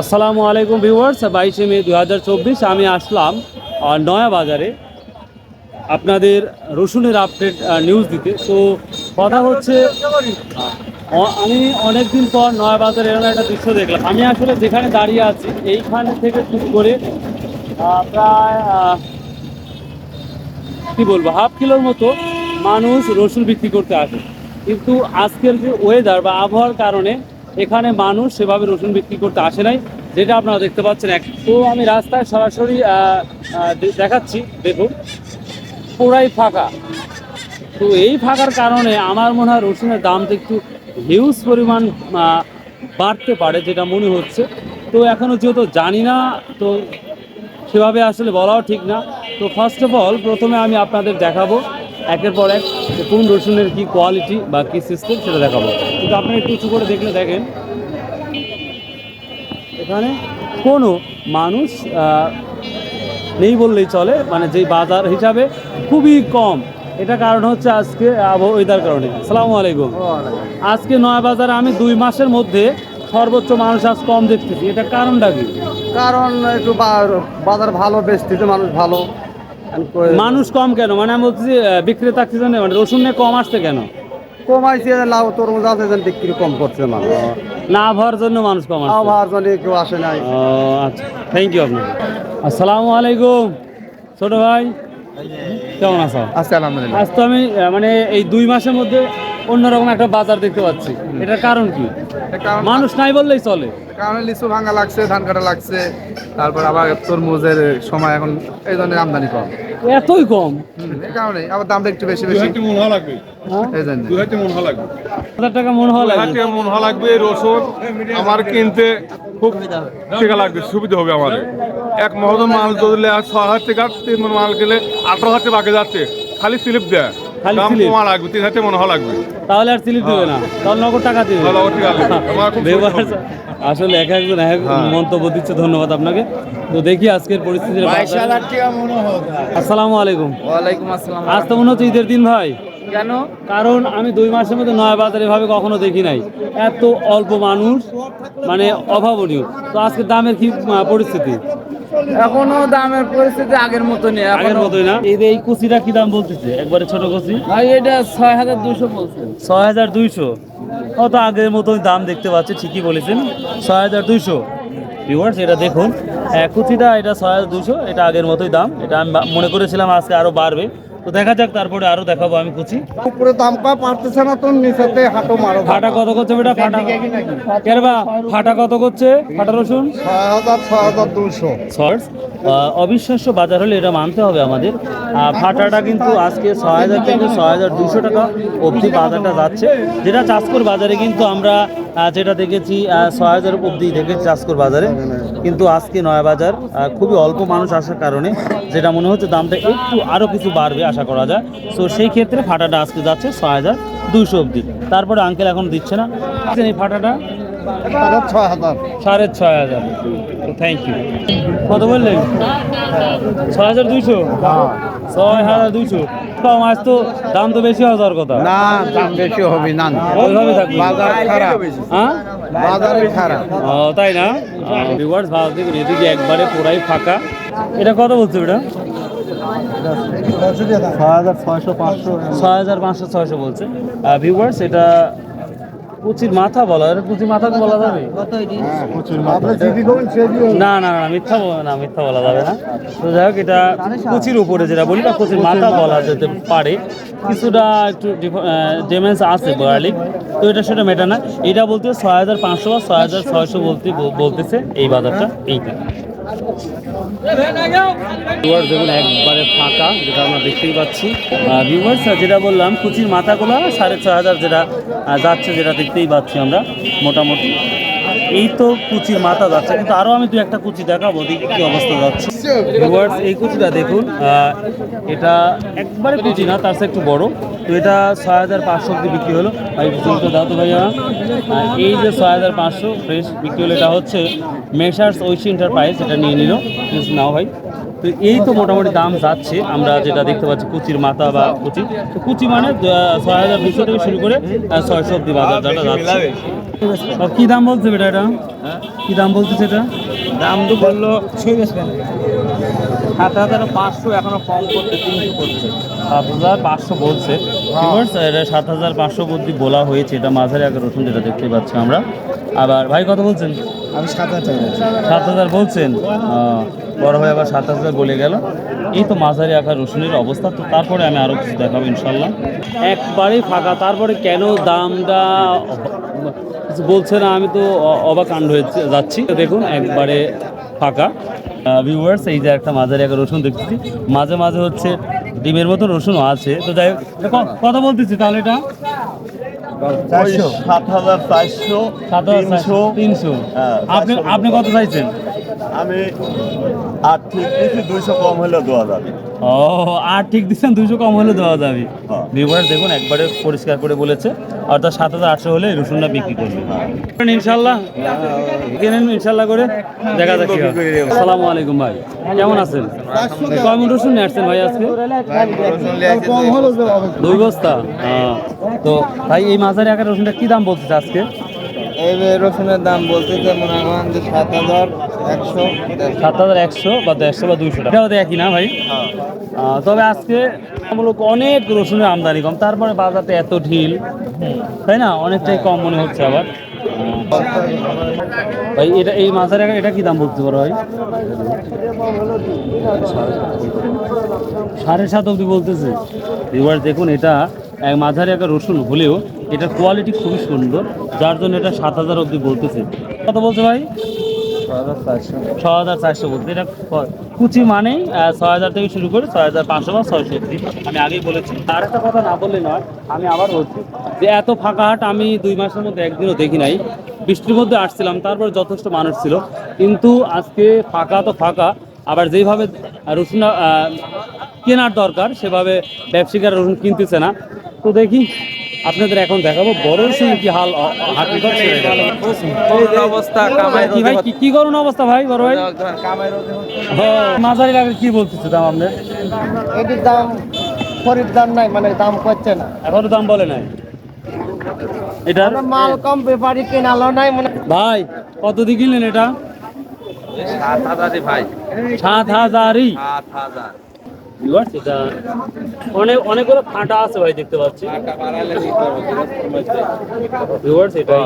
আসসালামু আলাইকুম ভিউয়ার্স, বাইশে মে দু হাজার চব্বিশ আমি আসলাম নয়া বাজারে। আপনাদের রসুনের আপডেট নিউজ দিতে। তো কথা হচ্ছে আমি অনেকদিন পর নয়া বাজারে এরকম একটা দৃশ্য দেখলাম। আমি আসলে যেখানে দাঁড়িয়ে আছি, এইখান থেকে শুরু করে প্রায় কি বলব হাফ কিলোর মতো মানুষ রসুন বিক্রি করতে আসে। কিন্তু আজকের যে ওয়েদার বা আবহাওয়ার কারণে এখানে মানুষ সেভাবে রসুন বিক্রি করতে আসে নাই। যেটা আপনারা দেখতে পাচ্ছেন এক তো আমি রাস্তায় সরাসরি দেখাচ্ছি দেখুন পুরাই ফাঁকা। তো এই ফাঁকার কারণে আমার মনে হয় রসুনের দামটা একটু হিউজ পরিমাণ বাড়তে পারে, যেটা মনে হচ্ছে। তো এখনও যেহেতু জানি না, তো সেভাবে আসলে বলাও ঠিক না। তো ফার্স্ট অফ অল প্রথমে আমি আপনাদের দেখাবো, একের পর এক কোন রসুনের কি কোয়ালিটি বা কি সিস্টেম সেটা দেখাবো। কিন্তু আপনি একটু উঁচু করে দেখলে দেখেন। এখানে কোনো মানুষ নেই বললেই চলে। মানে যেই বাজার হিসাবে খুবই কম। এটা কারণ হচ্ছে আজকে আবহাওয়ার কারণে। আসসালামু আলাইকুম। আজকে নয় বাজারে আমি দুই মাসের মধ্যে সর্বোচ্চ মানুষ আজ কম দেখতেছি। এটা কারণটা কি? কারণ একটু বাজার ভালো বেচতেছে মানুষ ভালো। মানুষ কম কেন? মানে আমি বলছি বিক্রেতা কি জানে মানে রসুন নিয়ে কম আসছে কেন? কমাইছে লাউ তরমুজ আছে যেন বিক্রি কম করছে মানুষ। না আবহাওয়ার জন্য মানুষ কম আসছে আবার জন্য কেউ আসে নাই। ও, আচ্ছা থ্যাংক ইউ আপনাকে। আসসালামু আলাইকুম ছোট ভাই। কেমন আছো? আচ্ছা আলহামদুলিল্লাহ। আজ তো আমি মানে এই দুই মাসের মধ্যে অন্যরকম একটা বাজার দেখতে পাচ্ছি। এটার কারণ কি? মানুষ নাই বললেই চলে। কারণ লিচু ভাঙা লাগছে ধান কাটা লাগছে তারপর আবার তরমুজের সময় এখন এই জন্য আমদানি কম। এতই কম? এই কারণে আবার দামটা একটু বেশি বেশি। মন হওয়া লাগবে। হ্যাঁ? এই জন্য দুই হাতে মন হওয়া লাগবে। হাজার টাকা মনে হওয়া লাগবে। হাতে মন হওয়া লাগবে রসুন আমার কিনতে খুব টেকা লাগবে সুবিধা হবে আমাদের। এক মহতম মাল যদি ছ হাজার টাকা তিন মাল গেলে আঠারো হাজার বাকি যাচ্ছে। খালি স্লিপ দেয়। দাম কমা লাগবে তিন হাতে মনে হওয়া লাগবে। তাহলে আর স্লিপ দিবে না। তাহলে নগদ টাকা দিবে। নগদ টাকা আসলে এক একজন এক এক মন্তব্য দিচ্ছে ধন্যবাদ আপনাকে। তো দেখি আজকের পরিস্থিতির আসসালামু আলাইকুম। ওয়ালাইকুম আসসালাম। আজ তো মনে হচ্ছে ঈদের দিন ভাই। কেন? কারণ আমি দুই মাসের মধ্যে নয় বাজার এভাবে কখনো দেখি নাই। এত অল্প মানুষ মানে অভাবনীয়। তো আজকে দামের কি পরিস্থিতি? এখনও দামের পরিস্থিতি আগের মতো নেই আগের মতোই না? এই যে এই কুচিটা কি দাম বলতেছে? একবারে ছোট কুচি? ভাই এটা ছয় হাজার দুশো বলছে। ছয় হাজার দুইশো? কত আগের মতোই দাম দেখতে পাচ্ছি ঠিকই বলেছেন। ছয় হাজার দুইশো। ভিউয়ার্স এটা দেখুন। আহ, কুচিটা এটা ছয় হাজার দুশো এটা আগের মতোই দাম। এটা আমি মনে করেছিলাম আজকে আরও বাড়বে। তো দেখা যাক তারপরে আরও দেখাবো আমি কুচি উপরে দাম পা পারতেছে না তো নিচেতে হাঁটো মারো। ফাটা কত করছে বেটা? ফাটা কেরবা ফাটা কত করছে? ফাটা রসুন? ছয় হাজার ছয় হাজার দুশো অবিশ্বাস্য বাজার হলে এটা মানতে হবে আমাদের। ফাটাটা কিন্তু আজকে ছয় হাজার থেকে ছয় হাজার দুশো টাকা অবধি বাজারটা যাচ্ছে। যেটা চাষকর বাজারে কিন্তু আমরা যেটা দেখেছি ছয় হাজার অবধি দেখেছি চাষকর বাজারে। কিন্তু আজকে নয়া বাজার খুবই অল্প মানুষ আসার কারণে যেটা মনে হচ্ছে দামটা একটু আরও কিছু বাড়বে আশা করা যায়। সো সেই ক্ষেত্রে ফাটাটা আজকে যাচ্ছে ছয় হাজার দুশো অবধি। তারপরে আঙ্কেল এখন দিচ্ছে না। এই ফাটাটা? সাড়ে ছয় হাজার। থ্যাংক ইউ কত বললেন? ছয় হাজার দুইশো? ছয় হাজার দুইশো। কম আজ তো দাম তো বেশি হওয়ার কথা। না দাম বেশি হবে না। ওইভাবে থাকবে। বাজার খারাপ। হ্যাঁ? বাজারে খারাপ। ও তাই না? রিওয়ার্ডস ভালো দেখুন এদিকে একবারে পুরাই ফাঁকা। এটা কত বলছো এটা ছয় হাজার পাঁচশো ছয়শো বলছে। ভিউয়ার্স এটা কুচির মাথা বলা এটা? কুচির মাথা। বলা যাবে করুন সেডি না না না মিথ্যা বল- না মিথ্যা বলা যাবে না। তো যাই হোক এটা কুচির উপরে যেটা বলি বা কুচির মাথা বলা যেতে পারে। কিছুটা একটু ডেমেন্স আছে বার্লিক তো এটা সেটা মেটা না। এটা বলতে ছয় হাজার পাঁচশো বা ছয় হাজার ছয়শো বলতে বলতেছে এই বাজারটা এইটা। ভিউয়ার্স দেখুন একবারে ফাঁকা, যেটা আমরা দেখতেই পাচ্ছি। ভিউয়ার্স যেটা বললাম, কুচির মাথাগুলো সাড়ে ছ হাজার যেটা যাচ্ছে, যেটা দেখতেই পাচ্ছি আমরা, মোটামুটি। এই তো কুচির মাথা যাচ্ছে, কিন্তু আরও আমি দু একটা কুচি দেখাবো, দেখি কি অবস্থা যাচ্ছে। এই কুচিটা দেখুন এটা একবারে কুচি না, তার একটু বড়। তো এটা ছয় হাজার পাঁচশো অব্দি বিক্রি হলো। ভাই দাও তো ভাইয়া এই যে ছয় হাজার পাঁচশো ফ্রেশ বিক্রি হলো, এটা হচ্ছে মেশার্স ঐশী এন্টারপ্রাইজ এটা নিয়ে নিল। প্লিজ নাও ভাই। তো এই তো মোটামুটি দাম যাচ্ছে। আমরা যেটা দেখতে পাচ্ছি কুচির মাথা বা কুচি। তো কুচি মানে ছয় হাজার দুশো থেকে শুরু করে ছয়শো অব্দি বাজার যাটা যাচ্ছে। আর কি দাম বলছে বেটা এটা? কি দাম বলতেছে এটা দাম তো বলল সাত হাজার পাঁচশো এখনও কম করতে তিনশো করছে। সাত হাজার পাঁচশো বলছে। এটা সাত হাজার পাঁচশো অব্দি বলা হয়েছে এটা মাঝারি আগে রসুন যেটা দেখতে পাচ্ছি আমরা। আবার ভাই কত বলছেন? আমি সাত হাজার সাত হাজার বলছেন? বড় ভাই আবার সাত হাজার বলে গেল। এই তো মাঝারি আকার রসুনের অবস্থা তো তারপরে আমি আরও কিছু দেখাবো ইনশাল্লাহ। একবারেই ফাঁকা তারপরে কেন দামটা কিছু বলছে না আমি তো অবাক কাণ্ড হয়ে যাচ্ছি। তো দেখুন একবারে ফাঁকা। ভিউয়ার্স এই যে একটা মাঝারি আকার রসুন দেখতেছি। মাঝে মাঝে হচ্ছে ডিমের মতো রসুনও আছে। তো যাই হোক, কথা বলতেছি তাহলে এটা? সাত হাজার চারশো সাত হাজার তিনশো। তিনশো। হ্যাঁ, আপনি আপনি কত চাইছেন? আমি আর ঠিক দিচ্ছি দুইশো কম হলে দেওয়া যাবে। ও আর ঠিক দিচ্ছেন দুশো কম হলে দেওয়া যাবে। হ্যাঁ। ভিউয়ার্স দেখুন একবারে পরিষ্কার করে বলেছে। অর্থাৎ সাত হাজার আটশো হলে রসুনটা বিক্রি করবে। ইনশাল্লাহ কিনেন ইনশাল্লাহ করে। দেখা যাক কি আসসালামু আলাইকুম ভাই। কেমন আছেন? কয়মন রসুন নিয়ে আসছেন ভাই আজকে? দুই বস্তা। হ্যাঁ। তো ভাই এই মাঝারি আকার রসুনটা কি দাম বলতেছে আজকে? এই রসুনের দাম বলতেছে মনে করেন যে সাত হাজার। সাত হাজার একশো বা দেড়শো বা দুইশো টাকা। এটাও একই না ভাই? তবে আজকে মূলত অনেক রসুনের আমদানি কম তারপরে বাজারতে এত ঢিল। তাই না? অনেকটাই কম মনে হচ্ছে আবার। ভাই এটা এই মাছের এটা কি দাম বলতে পারো ভাই? সাড়ে সাত অবধি বলতেছে। এবার দেখুন এটা এক মাঝারি একটা রসুন হলেও এটার কোয়ালিটি খুবই সুন্দর যার জন্য এটা সাত হাজার অবধি বলতেছে। কত বলছে ভাই? ছ হাজার চারশো বলতে, এটা কুচি মানেই ছয় হাজার থেকে শুরু করে ছয় হাজার পাঁচশো বা ছয়শো আমি আগেই বলেছি। আর একটা কথা না বললে নয়, আমি আবার বলছি যে এত ফাঁকা হাট আমি দুই মাসের মধ্যে একদিনও দেখি নাই। বৃষ্টির মধ্যে আসছিলাম, তারপরে যথেষ্ট মানুষ ছিল। কিন্তু আজকে ফাঁকা তো ফাঁকা, আবার যেইভাবে রসুন কেনার দরকার, সেভাবে ব্যবসায়িকরা রসুন কিনতেছে না। তো দেখি আপনাদের এখন দেখাবো বড় রসুন কি হাল অবস্থা কামাই কি ভাই কি- কি করুন অবস্থা ভাই বড় ভাই? মাঝারি লাগে কি বলতেছে দাম আপনার? এটির দাম খরিদ্দার নাই মানে দাম করছে না। এখনও দাম বলে নাই। এটা? মাল কম ব্যাপারী কেনালো নাই মানে ভাই কত দিয়ে কিনলেন এটা? সাত হাজারই ভাই। সাত হাজারই? সাত হাজার। Viewers, এটা অনেক অনেকগুলো ফাটা আছে ভাই দেখতে পাচ্ছি। ভিউয়ার্স এটা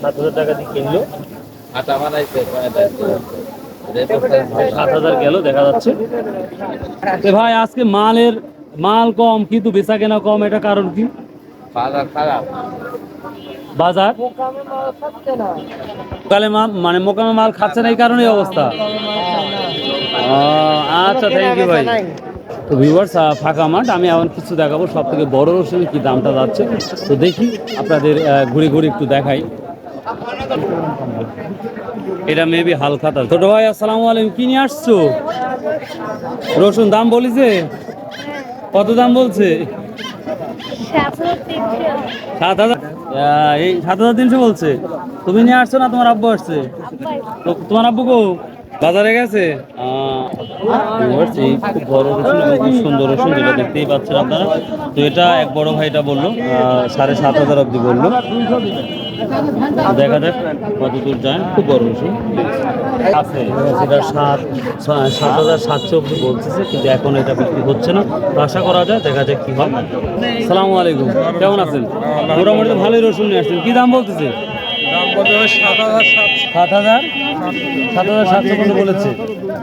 সাত হাজার টাকা দিয়ে কিনলো। সাত হাজার গেল দেখা যাচ্ছে। এ ভাই আজকে মালের মাল কম কিন্তু বেচা কেনা কম এটা কারণ কি? বাজার খারাপ। বাজার? কালে মানে মোকামে মাল খাচ্ছে না এই কারণে অবস্থা। আচ্ছা থ্যাংক ইউ ভাই। তো ভিউয়ার্স ফাঁকা মাঠ আমি এমন কিছু দেখাবো সব থেকে বড় রসুনের কি দামটা যাচ্ছে। তো দেখি আপনাদের ঘুরে ঘুরে একটু দেখাই। এটা মেবি হালখাতা। ছোট ভাই আসসালামু আলাইকুম কি নিয়ে আসছো? রসুন দাম বলিছে? কত দাম বলছে? সাত হাজার এই সাত হাজার তিনশো বলছে। তুমি নিয়ে আসছো না তোমার আব্বু আসছে। তো তোমার আব্বু কো? বাজারে গেছে? এই খুব বড় রসুন এবং খুব সুন্দর রসুন যেটা দেখতেই পাচ্ছেন আপনারা। তো এটা এক বড় ভাইটা বলল সাড়ে সাত হাজার অব্দি বলল। দেখা যাক কত দূর যায়। খুব বড় রসুন। আছে সেটা সাত সাত হাজার সাতশো অব্দি বলতেছে কিন্তু এখন এটা বিক্রি হচ্ছে না। আশা করা যায় দেখা যাক কি হয়। সালামু আলাইকুম কেমন আছেন? মোটামুটি ভালোই রসুন নিয়ে আসছেন। কি দাম বলতেছে? দাম কত সাত হাজার সাত হাজার? সাত হাজার সাতশো পর্যন্ত বলেছে।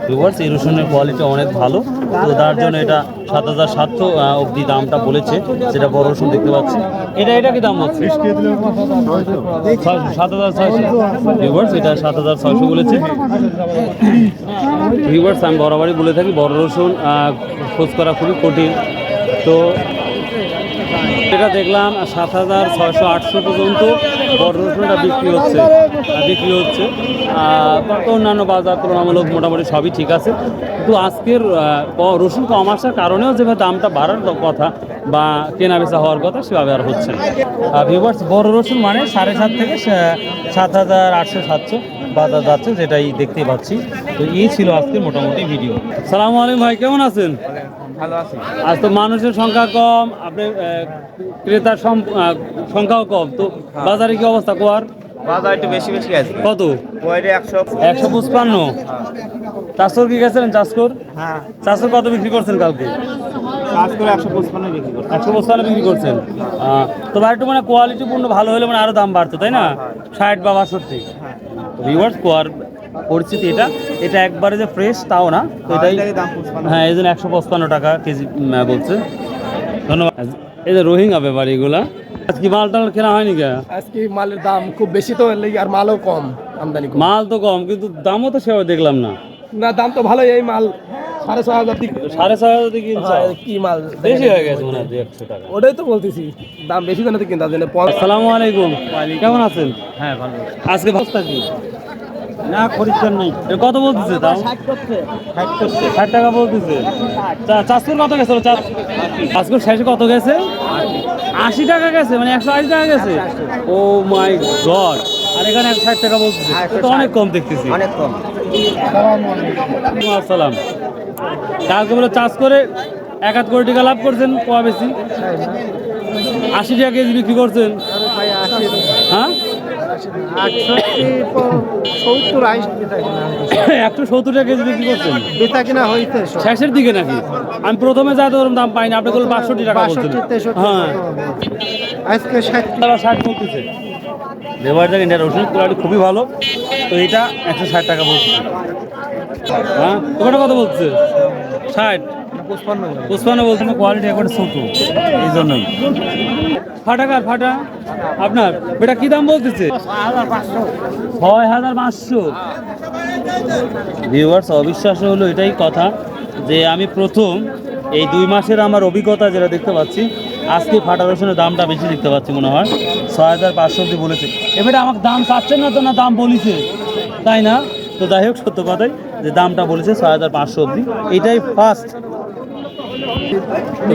ভিউয়ার্স এই রসুনের কোয়ালিটি অনেক ভালো। তো তার জন্য এটা সাত হাজার সাতশো অবধি দামটা বলেছে। সেটা বড় রসুন দেখতে পাচ্ছি। এটা এটা কি দাম হচ্ছে সাত হাজার ছয়শো। ভিউয়ার্স এটা সাত হাজার ছয়শো বলেছে। ভিউয়ার্স আমি বরাবরই বলে থাকি, বড় রসুন খোঁজ করা খুবই কঠিন। তো এটা দেখলাম সাত হাজার ছয়শো আটশো পর্যন্ত বড় বিক্রি হচ্ছে বিক্রি হচ্ছে। অন্যান্য বাজার তুলনামূলক মোটামুটি সবই ঠিক আছে। কিন্তু আজকের রসুন কম আসার কারণেও যেভাবে দামটা বাড়ার কথা বা কেনা বেচা হওয়ার কথা সেভাবে আর হচ্ছে না। ভিউয়ার্স বড় রসুন মানে সাড়ে সাত থেকে সাত হাজার আটশো সাতশো। বাজার যাচ্ছে সেটাই দেখতে পাচ্ছি। তো এই ছিল আজকে মোটামুটি ভিডিও সালাম আলাইকুম ভাই কেমন আছেন? ভালো আছি। আজ তো মানুষের সংখ্যা কম আপনি ক্রেতার সংখ্যাও কম। তো বাজারে কি অবস্থা কোয়ার? বাজার একটু বেশি বেশি আছে। কত? ওইটা একশো একশো পঁচপান্ন? চাষর কি গেছিলেন চাষকর? হ্যাঁ। চাষর কত বিক্রি করছেন কালকে? একশো পঁচপান্ন বিক্রি করছেন। তো ভাই একটু মানে কোয়ালিটি পূর্ণ ভালো হলে মানে আরও দাম বাড়তো তাই না? ষাট বা বাষট্টি। ভিউয়ার্স কোয়ার পরিস্থিতি এটা। এটা একবারে যে ফ্রেশ তাও না। তো এটাই দাম হ্যাঁ এই জন্য একশো পঁচপান্ন টাকা কেজি বলছে। ধন্যবাদ। এই যে রোহিঙ্গা ব্যাপার এগুলা। আজকে মাল টাল কেনা হয়নি কে? আজকে মালের দাম খুব বেশি তো লেগে আর মালও কম আমদানি কম। মাল তো কম কিন্তু দামও তো সেভাবে দেখলাম না। না দাম তো ভালোই এই মাল সাড়ে ছয় হাজার দিক সাড়ে ছয় হাজার কিনছো হ্যাঁ, কি মাল? বেশি হয়ে গেছে মনে হয় একশো টাকা। ওটাই তো বলতেছি দাম বেশি কিনতে আসসালামু আলাইকুম। কেমন আছেন? হ্যাঁ ভালো আজকে বস্তা কি? না খরিদ্দার নেই। কত বলতেছে দাম ষাট টাকা বলতেছে। চাষকুর কত গেছে শেষে কত গেছে? আশি টাকা গেছে মানে একশো আশি টাকা গেছে? ও মাই গড। আর এখানে একশো ষাট টাকা বলতেছে। তো অনেক কম দেখতেছি। অনেক কম। আসসালাম। কালকে বলে চাষ করে এক হাত কোটি টাকা লাভ করছেন কোয়া বেশি। আশি টাকা কেজি বিক্রি করছেন। হ্যাঁ? একশো সত্তর টাকা কেজি বিক্রি করছেন। বেতা কিনা হইতে শেষের দিকে নাকি? আমি প্রথমে যা ধরুন দাম পাইনি আপনি বলুন বাষট্টি টাকা বলছেন হ্যাঁ। আজকে ষাট ষাট বলতেছে। জায়গা ইন্ডিয়ার ওষুধ কোয়ালিটি খুবই ভালো। তো এটা একশো ষাট টাকা বলছে হ্যাঁ? তোমাটা কত বলছে ষাট। পুষ্পান্ন বলছে কোয়ালিটি একবারে ছোট, এই জন্যই। ফাটা কার ফাটা? আপনার। এটা কি দাম বলতেছে? ছয় হাজার পাঁচশো। ভিউয়ার্স অবিশ্বাস হলো এটাই কথা যে আমি প্রথম এই দুই মাসের আমার অভিজ্ঞতা যেটা দেখতে পাচ্ছি, আজকে ফাটা রসুনের দামটা বেশি দেখতে পাচ্ছি মনে হয়। ছয় হাজার পাঁচশো অব্দি বলেছে। এবারে আমাকে দাম চাচ্ছেন না তো না দাম বলিছে। তাই না? তো যাই হোক, সত্য কথাই। যে দামটা বলেছে ছয় হাজার পাঁচশো অব্দি এটাই ফার্স্ট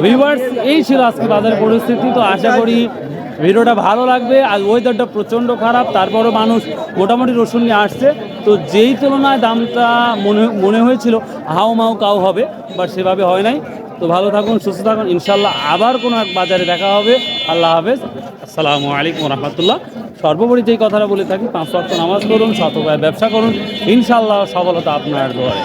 ভিউয়ার্স এই ছিল আজকে বাজারের পরিস্থিতি। তো আশা করি ভিডিওটা ভালো লাগবে আর ওয়েদারটা প্রচণ্ড খারাপ, তারপরও মানুষ মোটামুটি রসুন নিয়ে আসছে। তো যেই তুলনায় দামটা মনে মনে হয়েছিল হাও মাও কাউ হবে বাট সেভাবে হয় নাই। তো ভালো থাকুন, সুস্থ থাকুন। ইনশাল্লাহ আবার কোনো এক বাজারে দেখা হবে। আল্লাহ হাফেজ। আসসালামু আলাইকুম রহমতুল্লাহ। সর্বোপরি যেই কথাটা বলে থাকি, পাঁচ ওয়াক্ত নামাজ করুন শতভাবে ব্যবসা করুন। ইনশাল্লাহ সফলতা আপনার দোয়ারে